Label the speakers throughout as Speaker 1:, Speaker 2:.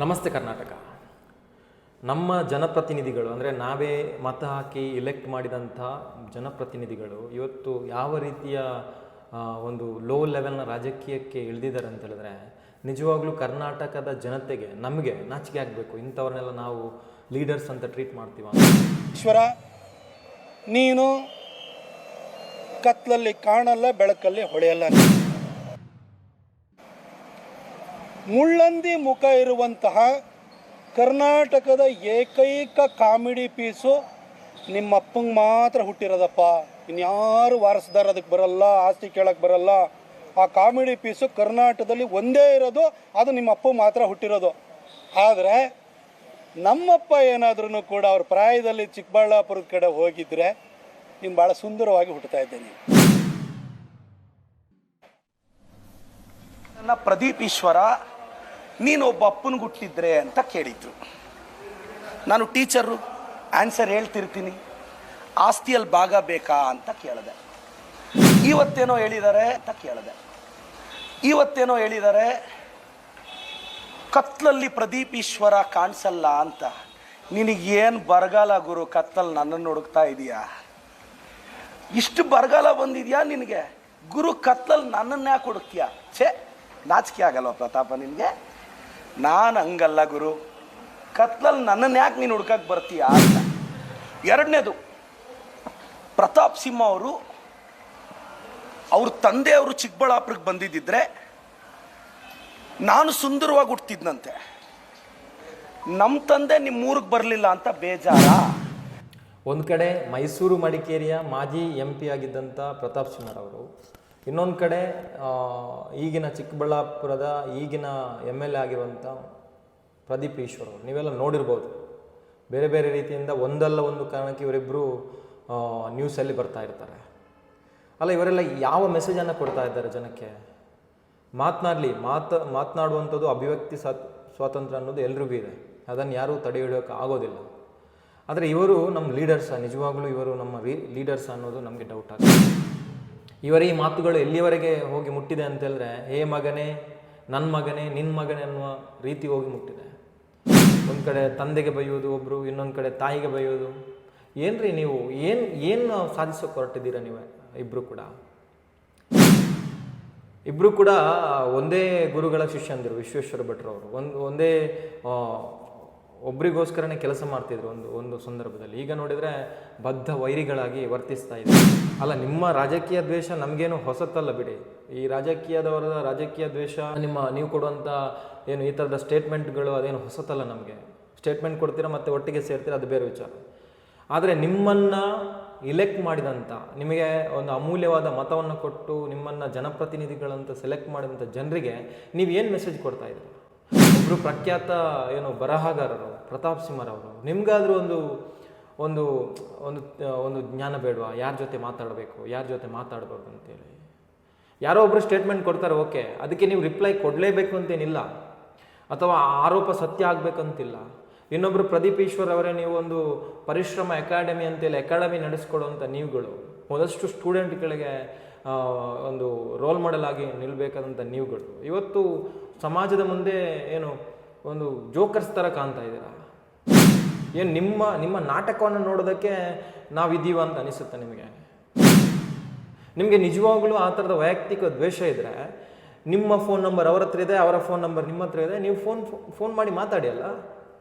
Speaker 1: ನಮಸ್ತೆ ಕರ್ನಾಟಕ. ನಮ್ಮ ಜನಪ್ರತಿನಿಧಿಗಳು, ಅಂದರೆ ನಾವೇ ಮತ ಹಾಕಿ ಇಲೆಕ್ಟ್ ಮಾಡಿದಂಥ ಜನಪ್ರತಿನಿಧಿಗಳು, ಇವತ್ತು ಯಾವ ರೀತಿಯ ಒಂದು ಲೋ ಲೆವೆಲ್ನ ರಾಜಕೀಯಕ್ಕೆ ಇಳಿದಿದ್ದಾರೆ ಅಂತ ಹೇಳಿದ್ರೆ, ನಿಜವಾಗ್ಲೂ ಕರ್ನಾಟಕದ ಜನತೆಗೆ, ನಮಗೆ ನಾಚಿಕೆ ಆಗಬೇಕು. ಇಂಥವ್ರನ್ನೆಲ್ಲ ನಾವು ಲೀಡರ್ಸ್ ಅಂತ ಟ್ರೀಟ್ ಮಾಡ್ತೀವ
Speaker 2: ಈಶ್ವರ, ನೀನು ಕತ್ತಲಲ್ಲಿ ಕಾಣಲ್ಲ, ಬೆಳಕಲ್ಲಿ ಹೊಳೆಯಲ್ಲ. ಮುಳ್ಳಂದಿ ಮುಖ ಇರುವಂತಹ ಕರ್ನಾಟಕದ ಏಕೈಕ ಕಾಮಿಡಿ ಪೀಸು ನಿಮ್ಮ ಅಪ್ಪಂಗೆ ಮಾತ್ರ ಹುಟ್ಟಿರೋದಪ್ಪ. ಇನ್ಯಾರು ವಾರಸ್ದಾರ ಅದಕ್ಕೆ ಬರಲ್ಲ, ಆಸ್ತಿ ಕೇಳಕ್ಕೆ ಬರಲ್ಲ. ಆ ಕಾಮಿಡಿ ಪೀಸು ಕರ್ನಾಟಕದಲ್ಲಿ ಒಂದೇ ಇರೋದು, ಅದು ನಿಮ್ಮ ಅಪ್ಪ ಮಾತ್ರ ಹುಟ್ಟಿರೋದು. ಆದರೆ ನಮ್ಮಪ್ಪ ಏನಾದ್ರೂ ಕೂಡ ಅವ್ರ ಪ್ರಾಯದಲ್ಲಿ ಚಿಕ್ಕಬಳ್ಳಾಪುರದ ಕಡೆ ಹೋಗಿದ್ರೆ ನೀನು ಭಾಳ ಸುಂದರವಾಗಿ ಹುಟ್ಟುತ್ತಾ ಇದ್ದೇನೆ.
Speaker 3: ನನ್ನ ಪ್ರದೀಪ್ ಈಶ್ವರ ನೀನು ಒಬ್ಬ ಅಪ್ಪನಿಗೆ ಹುಟ್ಟಿದ್ರೆ ಅಂತ ಕೇಳಿದ್ರು. ನಾನು ಟೀಚರು, ಆನ್ಸರ್ ಹೇಳ್ತಿರ್ತೀನಿ. ಆಸ್ತಿಯಲ್ಲಿ ಭಾಗ ಬೇಕಾ ಅಂತ ಕೇಳಿದೆ. ಇವತ್ತೇನೋ ಹೇಳಿದ್ದಾರೆ ಅಂತ ಕೇಳಿದೆ. ಇವತ್ತೇನೋ ಹೇಳಿದ್ದಾರೆ ಕತ್ಲಲ್ಲಿ ಪ್ರದೀಪ್ ಈಶ್ವರ ಕಾಣಿಸಲ್ಲ ಅಂತ. ನಿನಗೇನು ಬರಗಾಲ ಗುರು ಕತ್ತಲ್ಲಿ ನನ್ನನ್ನು ಹುಡುಕ್ತಾ ಇದೆಯಾ? ಇಷ್ಟು ಬರಗಾಲ ಬಂದಿದೆಯಾ ನಿನಗೆ? ಗುರು ಕತ್ತಲಲ್ಲಿ ನನ್ನನ್ನು ಯಾಕೆ ಹುಡುಕ್ತೀಯ? ಛೇ, ನಾಚಿಕೆ ಆಗಲ್ವ ಪ್ರತಾಪ ನಿನಗೆ? ನಾನು ಹಂಗಲ್ಲ ಗುರು. ಕತ್ಲಲ್ಲಿ ನನ್ನನ್ನು ಯಾಕೆ ನೀನು ಹುಡ್ಕಕ್ಕೆ ಬರ್ತೀಯಾ ಅಂತ. ಎರಡನೇದು, ಪ್ರತಾಪ್ ಸಿಂಹ ಅವರು ಅವ್ರ ತಂದೆಯವರು ಚಿಕ್ಕಬಳ್ಳಾಪುರಕ್ಕೆ ಬಂದಿದ್ದಿದ್ರೆ ನಾನು ಸುಂದರವಾಗಿ ಹುಟ್ಟಿದ್ನಂತೆ ನಮ್ಮ ತಂದೆ ನಿಮ್ಮ ಊರಿಗೆ ಬರಲಿಲ್ಲ ಅಂತ ಬೇಜಾರ.
Speaker 1: ಒಂದು ಕಡೆ ಮೈಸೂರು ಮಡಿಕೇರಿಯ ಮಾಜಿ ಎಂ ಪಿ ಆಗಿದ್ದಂಥ ಪ್ರತಾಪ್ ಸಿಂಹರವರು ಇನ್ನೊಂದು ಕಡೆ ಈಗಿನ ಚಿಕ್ಕಬಳ್ಳಾಪುರದ ಈಗಿನ ಎಂ ಎಲ್ ಎ ಆಗಿರುವಂಥ ಪ್ರದೀಪ್ ಈಶ್ವರ್ ನೀವೆಲ್ಲ ನೋಡಿರ್ಬೋದು. ಬೇರೆ ಬೇರೆ ರೀತಿಯಿಂದ ಒಂದಲ್ಲ ಒಂದು ಕಾರಣಕ್ಕೆ ಇವರಿಬ್ಬರು ನ್ಯೂಸಲ್ಲಿ ಬರ್ತಾ ಇರ್ತಾರೆ. ಅಲ್ಲ, ಇವರೆಲ್ಲ ಯಾವ ಮೆಸೇಜನ್ನು ಕೊಡ್ತಾ ಇದ್ದಾರೆ ಜನಕ್ಕೆ? ಮಾತನಾಡಲಿ, ಮಾತ, ಮಾತನಾಡುವಂಥದ್ದು ಅಭಿವ್ಯಕ್ತಿ ಸ್ವಾತ್, ಸ್ವಾತಂತ್ರ್ಯ ಅನ್ನೋದು ಎಲ್ರಿಗೂ ಇದೆ. ಅದನ್ನು ಯಾರೂ ತಡೆ ಹಿಡಿಯೋಕೆ ಆಗೋದಿಲ್ಲ. ಆದರೆ ಇವರು ನಮ್ಮ ಲೀಡರ್ಸ ನಿಜವಾಗ್ಲೂ ಇವರು ನಮ್ಮ ರೀ ಲೀಡರ್ಸ್ ಅನ್ನೋದು ನಮಗೆ ಡೌಟ್ ಆಗುತ್ತೆ ಇವರ ಈ ಮಾತುಗಳು ಎಲ್ಲಿಯವರೆಗೆ ಹೋಗಿ ಮುಟ್ಟಿದೆ ಅಂತ ಹೇಳಿದ್ರೆ, ಹೇ ಮಗನೇ ನನ್ನ ಮಗನೇ ನಿನ್ನ ಮಗನೇ ಅನ್ನುವ ರೀತಿ ಹೋಗಿ ಮುಟ್ಟಿದೆ. ಒಂದು ಕಡೆ ತಂದೆಗೆ ಬೈಯೋದು ಒಬ್ಬರು ಇನ್ನೊಂದು ಕಡೆ ತಾಯಿಗೆ ಬೈಯೋದು. ಏನ್ರಿ ನೀವು, ಏನು ಏನು ಸಾಧಿಸೋಕೆ ಹೊರಟಿದ್ದೀರಾ ನೀವು ಇಬ್ಬರು ಕೂಡ? ಇಬ್ಬರು ಕೂಡ ಒಂದೇ ಗುರುಗಳ ಶಿಷ್ಯಂದಿರು, ವಿಶ್ವೇಶ್ವರ ಭಟ್ರು ಒಂದು, ಒಂದೇ ಒಬ್ರಿಗೋಸ್ಕರನೇ ಕೆಲಸ ಮಾಡ್ತಿದ್ರು ಒಂದು ಒಂದು ಸಂದರ್ಭದಲ್ಲಿ. ಈಗ ನೋಡಿದರೆ ಬದ್ಧ ವೈರಿಗಳಾಗಿ ವರ್ತಿಸ್ತಾ ಇದೆ. ಅಲ್ಲ, ನಿಮ್ಮ ರಾಜಕೀಯ ದ್ವೇಷ ನಮಗೇನು ಹೊಸತ್ತಲ್ಲ ಬಿಡಿ. ಈ ರಾಜಕೀಯದವರ ರಾಜಕೀಯ ದ್ವೇಷ, ನಿಮ್ಮ ನೀವು ಕೊಡುವಂಥ ಏನು ಈ ಥರದ ಸ್ಟೇಟ್ಮೆಂಟ್ಗಳು ಅದೇನು ಹೊಸತಲ್ಲ ನಮಗೆ. ಸ್ಟೇಟ್ಮೆಂಟ್ ಕೊಡ್ತೀರಾ ಮತ್ತೆ ಒಟ್ಟಿಗೆ ಸೇರ್ತೀರಾ ಅದು ಬೇರೆ ವಿಚಾರ. ಆದರೆ ನಿಮ್ಮನ್ನು ಇಲೆಕ್ಟ್ ಮಾಡಿದಂಥ ನಿಮಗೆ ಒಂದು ಅಮೂಲ್ಯವಾದ ಮತವನ್ನು ಕೊಟ್ಟು ನಿಮ್ಮನ್ನು ಜನಪ್ರತಿನಿಧಿಗಳಂತ ಸೆಲೆಕ್ಟ್ ಮಾಡಿದಂಥ ಜನರಿಗೆ ನೀವು ಏನು ಮೆಸೇಜ್ ಕೊಡ್ತಾ ಇದ್ದೀರಿ? ಒಬ್ಬರು ಪ್ರಖ್ಯಾತ, ಏನು ಬರಹಗಾರರು ಪ್ರತಾಪ್ ಸಿಂಹರವರು. ನಿಮಗಾದರೂ ಒಂದು ಒಂದು ಒಂದು ಒಂದು ಜ್ಞಾನ ಬೇಡವಾ? ಯಾರ ಜೊತೆ ಮಾತಾಡಬೇಕು? ಯಾರ ಜೊತೆ ಮಾತಾಡಬಾರ್ದು ಅಂತೇಳಿ. ಯಾರೋ ಒಬ್ಬರು ಸ್ಟೇಟ್ಮೆಂಟ್ ಕೊಡ್ತಾರೆ, ಓಕೆ. ಅದಕ್ಕೆ ನೀವು ರಿಪ್ಲೈ ಕೊಡಲೇಬೇಕು ಅಂತೇನಿಲ್ಲ. ಅಥವಾ ಆರೋಪ ಸತ್ಯ ಆಗಬೇಕಂತಿಲ್ಲ. ಇನ್ನೊಬ್ಬರು ಪ್ರದೀಪ್ ಈಶ್ವರ್ ಅವರೇ, ನೀವು ಒಂದು ಪರಿಶ್ರಮ ಅಕಾಡೆಮಿ ಅಂತೇಳಿ ಅಕಾಡೆಮಿ ನಡೆಸ್ಕೊಡುವಂಥ ನೀವುಗಳು. ಒಂದಷ್ಟು ಸ್ಟೂಡೆಂಟ್ಗಳಿಗೆ ಒಂದು ರೋಲ್ ಮಾಡೆಲ್ ಆಗಿ ನಿಲ್ಲಬೇಕಾದಂಥ ನೀವುಗಳು. ಇವತ್ತು ಸಮಾಜದ ಮುಂದೆ ಏನು, ಒಂದು ಜೋಕರ್ಸ್ ಥರ ಕಾಣ್ತಾ ಇದ್ದೀರಾ? ಏನು ನಿಮ್ಮ ನಿಮ್ಮ ನಾಟಕವನ್ನು ನೋಡೋದಕ್ಕೆ ನಾವಿದ್ದೀವ ಅಂತ ಅನಿಸುತ್ತೆ ನಿಮಗೆ? ನಿಮಗೆ ನಿಜವಾಗ್ಲೂ ಆ ಥರದ ವೈಯಕ್ತಿಕ ದ್ವೇಷ ಇದ್ದರೆ ನಿಮ್ಮ ಫೋನ್ ನಂಬರ್ ಅವರ ಹತ್ರ ಇದೆ, ಅವರ ಫೋನ್ ನಂಬರ್ ನಿಮ್ಮ ಹತ್ರ ಇದೆ, ನೀವು ಫೋನ್ ಫೋನ್ ಮಾಡಿ ಮಾತಾಡಿ ಅಲ್ಲ?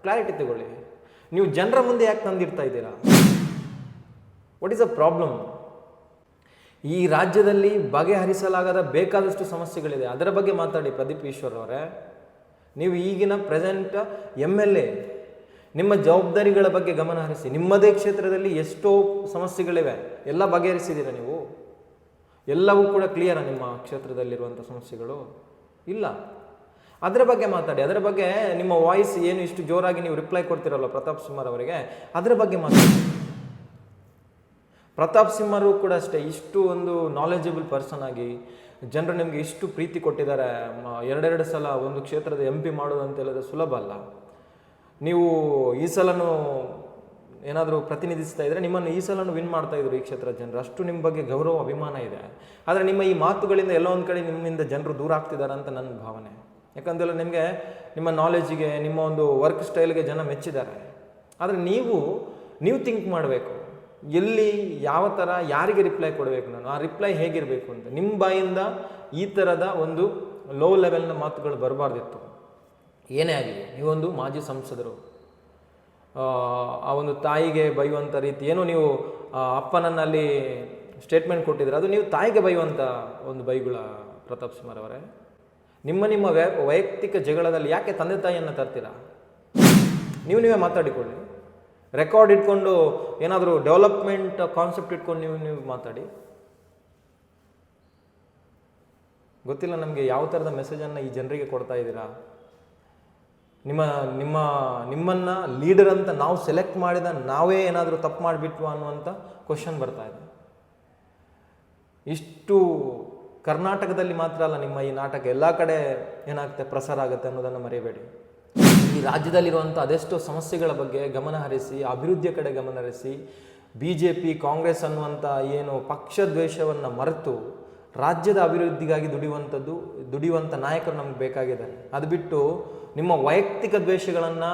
Speaker 1: ಕ್ಲಾರಿಟಿ ತಗೊಳ್ಳಿ. ನೀವು ಜನರ ಮುಂದೆ ಯಾಕೆ ತಂದಿರ್ತಾ ಇದ್ದೀರಾ? ವಾಟ್ ಈಸ್ ಅ ಪ್ರಾಬ್ಲಮ್ ಈ ರಾಜ್ಯದಲ್ಲಿ ಬಗೆಹರಿಸಲಾಗದ ಬೇಕಾದಷ್ಟು ಸಮಸ್ಯೆಗಳಿದೆ. ಅದರ ಬಗ್ಗೆ ಮಾತಾಡಿ ಪ್ರದೀಪ್ ಈಶ್ವರ್ ಅವರೇ. ನೀವು ಈಗಿನ ಪ್ರೆಸೆಂಟ್ ಎಂ ಎಲ್ ಎ ನಿಮ್ಮ ಜವಾಬ್ದಾರಿಗಳ ಬಗ್ಗೆ ಗಮನ ಹರಿಸಿ. ನಿಮ್ಮದೇ ಕ್ಷೇತ್ರದಲ್ಲಿ ಎಷ್ಟೋ ಸಮಸ್ಯೆಗಳಿವೆ. ಎಲ್ಲ ಬಗೆಹರಿಸಿದ್ದೀರಾ ನೀವು? ಎಲ್ಲವೂ ಕೂಡ ಕ್ಲಿಯರ ನಿಮ್ಮ ಕ್ಷೇತ್ರದಲ್ಲಿರುವಂಥ ಸಮಸ್ಯೆಗಳು? ಇಲ್ಲ. ಅದರ ಬಗ್ಗೆ ಮಾತಾಡಿ. ಅದರ ಬಗ್ಗೆ ನಿಮ್ಮ ವಾಯ್ಸ್ ಏನು ಇಷ್ಟು ಜೋರಾಗಿ ನೀವು ರಿಪ್ಲೈ ಕೊಡ್ತಿರಲ್ಲ ಪ್ರತಾಪ್ ಸಿಂಹರ್ ಅವರಿಗೆ? ಅದರ ಬಗ್ಗೆ ಮಾತಾಡಿ. ಪ್ರತಾಪ್ ಸಿಂಹರು ಕೂಡ ಅಷ್ಟೇ ಇಷ್ಟು ಒಂದು ನಾಲೆಜಬಲ್ ಪರ್ಸನ್ ಆಗಿ ಜನರು ನಿಮಗೆ ಇಷ್ಟು ಪ್ರೀತಿ ಕೊಟ್ಟಿದ್ದಾರೆ. ಎರಡೆರಡು ಸಲ ಒಂದು ಕ್ಷೇತ್ರದ ಎಂ ಪಿ ಮಾಡೋದು ಅಂತ ಹೇಳಿದ್ರೆ ಸುಲಭ ಅಲ್ಲ. ನೀವು ಈ ಸಲನೂ ಏನಾದರೂ ಪ್ರತಿನಿಧಿಸ್ತಾ ಇದ್ದರೆ ನಿಮ್ಮನ್ನು ಈ ಸಲನೂ ವಿನ್ ಮಾಡ್ತಾ ಇದ್ರು ಈ ಕ್ಷೇತ್ರದ ಜನರು. ಅಷ್ಟು ನಿಮ್ಮ ಬಗ್ಗೆ ಗೌರವ, ಅಭಿಮಾನ ಇದೆ. ಆದರೆ ನಿಮ್ಮ ಈ ಮಾತುಗಳಿಂದ ಎಲ್ಲೋ ಒಂದು ಕಡೆ ನಿಮ್ಮಿಂದ ಜನರು ದೂರ ಆಗ್ತಿದ್ದಾರೆ ಅಂತ ನನ್ನ ಭಾವನೆ. ಯಾಕಂದ್ರೆ ನಿಮಗೆ ನಿಮ್ಮ ನಾಲೆಜಿಗೆ ನಿಮ್ಮ ಒಂದು ವರ್ಕ್ ಸ್ಟೈಲ್ಗೆ ಜನ ಮೆಚ್ಚಿದ್ದಾರೆ. ಆದರೆ ನೀವು ನೀವು ಥಿಂಕ್ ಮಾಡಬೇಕು. ಎಲ್ಲಿ, ಯಾವ ಥರ ಯಾರಿಗೆ ರಿಪ್ಲೈ ಕೊಡಬೇಕು ನಾನು? ಆ ರಿಪ್ಲೈ ಹೇಗಿರಬೇಕು ಅಂತ? ನಿಮ್ಮ ಬಾಯಿಂದ ಈ ಥರದ ಒಂದು ಲೋ ಲೆವೆಲ್ನ ಮಾತುಗಳು ಬರಬಾರ್ದಿತ್ತು. ಏನೇ ಆಗಲಿ ನೀವೊಂದು ಮಾಜಿ ಸಂಸದರು. ಆ, ಒಂದು ತಾಯಿಗೆ ಬೈಯುವಂಥ ರೀತಿ ಏನು ನೀವು ಅಪ್ಪನನ್ನಲ್ಲಿ ಸ್ಟೇಟ್ಮೆಂಟ್ ಕೊಟ್ಟಿದ್ರೆ ಅದು ನೀವು ತಾಯಿಗೆ ಬೈಯುವಂಥ ಒಂದು ಬೈಗುಳ ಪ್ರತಾಪ್ ಸಿಂಹರ್ ಅವರೇ. ನಿಮ್ಮ ನಿಮ್ಮ ವ್ಯ- ವೈಯಕ್ತಿಕ ಜಗಳದಲ್ಲಿ ಯಾಕೆ ತಂದೆ ತಾಯಿಯನ್ನು ತರ್ತೀರಾ? ನೀವು ನೀವೇ ಮಾತಾಡಿಕೊಳ್ಳಿ. ರೆಕಾರ್ಡ್ ಇಟ್ಕೊಂಡು ಏನಾದರೂ ಡೆವಲಪ್ಮೆಂಟ್ ಕಾನ್ಸೆಪ್ಟ್ ಇಟ್ಕೊಂಡು ನೀವು ನೀವು ಮಾತಾಡಿ. ಗೊತ್ತಿಲ್ಲ ನಮಗೆ ಯಾವ ಥರದ ಮೆಸೇಜನ್ನು ಈ ಜನರಿಗೆ ಕೊಡ್ತಾ ಇದ್ದೀರಾ? ನಿಮ್ಮ ನಿಮ್ಮ, ನಿಮ್ಮನ್ನು ಲೀಡರ್ ಅಂತ ನಾವು ಸೆಲೆಕ್ಟ್ ಮಾಡಿದ ನಾವೇ ಏನಾದರೂ ತಪ್ಪು ಮಾಡಿಬಿಟ್ವ ಅನ್ನುವಂಥ ಕ್ವಶನ್ ಬರ್ತಾ ಇದೆ. ಇಷ್ಟು ಕರ್ನಾಟಕದಲ್ಲಿ ಮಾತ್ರ ಅಲ್ಲ, ನಿಮ್ಮ ಈ ನಾಟಕ ಎಲ್ಲ ಕಡೆ ಏನಾಗುತ್ತೆ ಪ್ರಸಾರ ಆಗುತ್ತೆ ಅನ್ನೋದನ್ನು ಮರೆಯಬೇಡಿ ಈ ರಾಜ್ಯದಲ್ಲಿರುವಂಥ ಅದೆಷ್ಟೋ ಸಮಸ್ಯೆಗಳ ಬಗ್ಗೆ ಗಮನ ಹರಿಸಿ ಅಭಿವೃದ್ಧಿಯ ಕಡೆ ಗಮನ ಹರಿಸಿ ಬಿ ಜೆ ಪಿ ಕಾಂಗ್ರೆಸ್ ಅನ್ನುವಂಥ ಏನು ಪಕ್ಷ ದ್ವೇಷವನ್ನು ಮರೆತು ರಾಜ್ಯದ ಅಭಿವೃದ್ಧಿಗಾಗಿ ದುಡಿಯುವಂಥದ್ದು ದುಡಿಯುವಂಥ ನಾಯಕರು ನಮ್ಗೆ ಬೇಕಾಗಿದ್ದಾರೆ. ಅದು ಬಿಟ್ಟು ನಿಮ್ಮ ವೈಯಕ್ತಿಕ ದ್ವೇಷಗಳನ್ನು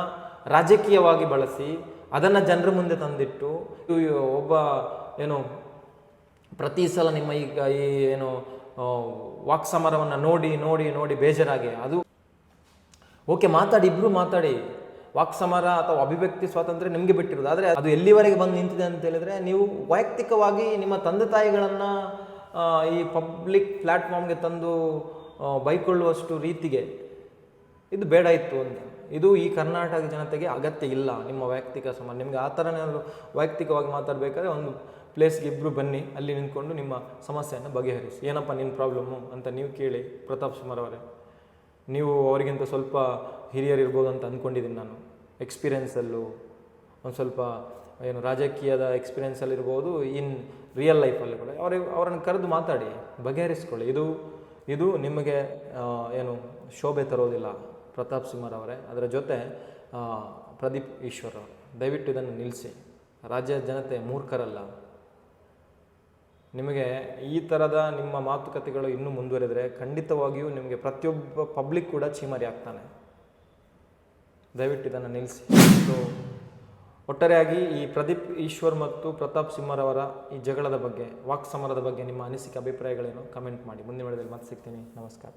Speaker 1: ರಾಜಕೀಯವಾಗಿ ಬಳಸಿ ಅದನ್ನು ಜನರ ಮುಂದೆ ತಂದಿಟ್ಟು ಒಬ್ಬ ಏನು ಪ್ರತಿ ಸಲ ನಿಮ್ಮ ಈಗ ಈ ಏನು ವಾಕ್ ಸಮರವನ್ನು ನೋಡಿ ನೋಡಿ ನೋಡಿ ಬೇಜಾರಾಗಿ ಅದು ಓಕೆ, ಮಾತಾಡಿ ಇಬ್ಬರು ಮಾತಾಡಿ. ವಾಕ್ ಸಮರ ಅಥವಾ ಅಭಿವ್ಯಕ್ತಿ ಸ್ವಾತಂತ್ರ್ಯ ನಿಮಗೆ ಬಿಟ್ಟಿರೋದು. ಆದರೆ ಅದು ಎಲ್ಲಿವರೆಗೆ ಬಂದು ನಿಂತಿದೆ ಅಂತ ಹೇಳಿದ್ರೆ ನೀವು ವೈಯಕ್ತಿಕವಾಗಿ ನಿಮ್ಮ ತಂದೆ ತಾಯಿಗಳನ್ನು ಈ ಪಬ್ಲಿಕ್ ಪ್ಲ್ಯಾಟ್ಫಾರ್ಮ್ಗೆ ತಂದು ಬೈಕೊಳ್ಳುವಷ್ಟು ರೀತಿಗೆ ಇದು ಬೇಡ ಇತ್ತು ಅಂತ. ಇದು ಈ ಕರ್ನಾಟಕ ಜನತೆಗೆ ಅಗತ್ಯ ಇಲ್ಲ. ನಿಮ್ಮ ವೈಯಕ್ತಿಕ ಸಮ ನಿಮಗೆ ಆ ಥರ ಏನಾದರೂ ವೈಯಕ್ತಿಕವಾಗಿ ಮಾತಾಡಬೇಕಾದ್ರೆ ಒಂದು ಪ್ಲೇಸ್ಗೆ ಇಬ್ಬರು ಬನ್ನಿ. ಅಲ್ಲಿ ನಿಂತ್ಕೊಂಡು ನಿಮ್ಮ ಸಮಸ್ಯೆಯನ್ನು ಬಗೆಹರಿಸಿ. ಏನಪ್ಪ ನಿನ್ನ ಪ್ರಾಬ್ಲಮ್ಮು ಅಂತ ನೀವು ಕೇಳಿ ಪ್ರತಾಪ್ ಸುಮಾರ್ ಅವರೇ. ನೀವು ಅವರಿಗಿಂತ ಸ್ವಲ್ಪ ಹಿರಿಯರಿರ್ಬೋದು ಅಂತ ಅಂದ್ಕೊಂಡಿದ್ದೀನಿ ನಾನು. ಎಕ್ಸ್ಪೀರಿಯೆನ್ಸಲ್ಲೂ ಒಂದು ಸ್ವಲ್ಪ ಏನು ರಾಜಕೀಯದ ಎಕ್ಸ್ಪೀರಿಯೆನ್ಸಲ್ಲಿರ್ಬೋದು ಇನ್ ರಿಯಲ್ ಲೈಫಲ್ಲಿ ಕೂಡ. ಅವ್ರಿಗೆ, ಅವರನ್ನು ಕರೆದು ಮಾತಾಡಿ, ಬಗೆಹರಿಸ್ಕೊಳ್ಳಿ. ಇದು ಇದು ನಿಮಗೆ ಏನು ಶೋಭೆ ತರೋದಿಲ್ಲ. ಪ್ರತಾಪ್ ಸಿಂಹರ್ ಅವರೇ. ಅದರ ಜೊತೆ ಪ್ರದೀಪ್ ಈಶ್ವರ್ ದಯವಿಟ್ಟು ಇದನ್ನು ನಿಲ್ಲಿಸಿ. ರಾಜ್ಯದ ಜನತೆ ಮೂರ್ಖರಲ್ಲ. ನಿಮಗೆ ಈ ಥರದ ನಿಮ್ಮ ಮಾತುಕತೆಗಳು ಇನ್ನೂ ಮುಂದುವರೆದರೆ ಖಂಡಿತವಾಗಿಯೂ ನಿಮಗೆ ಪ್ರತಿಯೊಬ್ಬ ಪಬ್ಲಿಕ್ ಕೂಡ ಚೀಮಾರಿ ಆಗ್ತಾನೆ. ದಯವಿಟ್ಟು ಇದನ್ನು ನಿಲ್ಲಿಸಿ. ಸೊ ಒಟ್ಟಾರೆಯಾಗಿ ಈ ಪ್ರದೀಪ್ ಈಶ್ವರ್ ಮತ್ತು ಪ್ರತಾಪ್ ಸಿಂಹರವರ ಈ ಜಗಳದ ಬಗ್ಗೆ ವಾಕ್ ಸಮರದ ಬಗ್ಗೆ ನಿಮ್ಮ ಅನಿಸಿಕೆ, ಅಭಿಪ್ರಾಯಗಳೇನು ಕಮೆಂಟ್ ಮಾಡಿ. ಮುಂದಿನ ವೇಳೆದಲ್ಲಿ ಮತ್ತೆ ಸಿಗ್ತೀನಿ. ನಮಸ್ಕಾರ.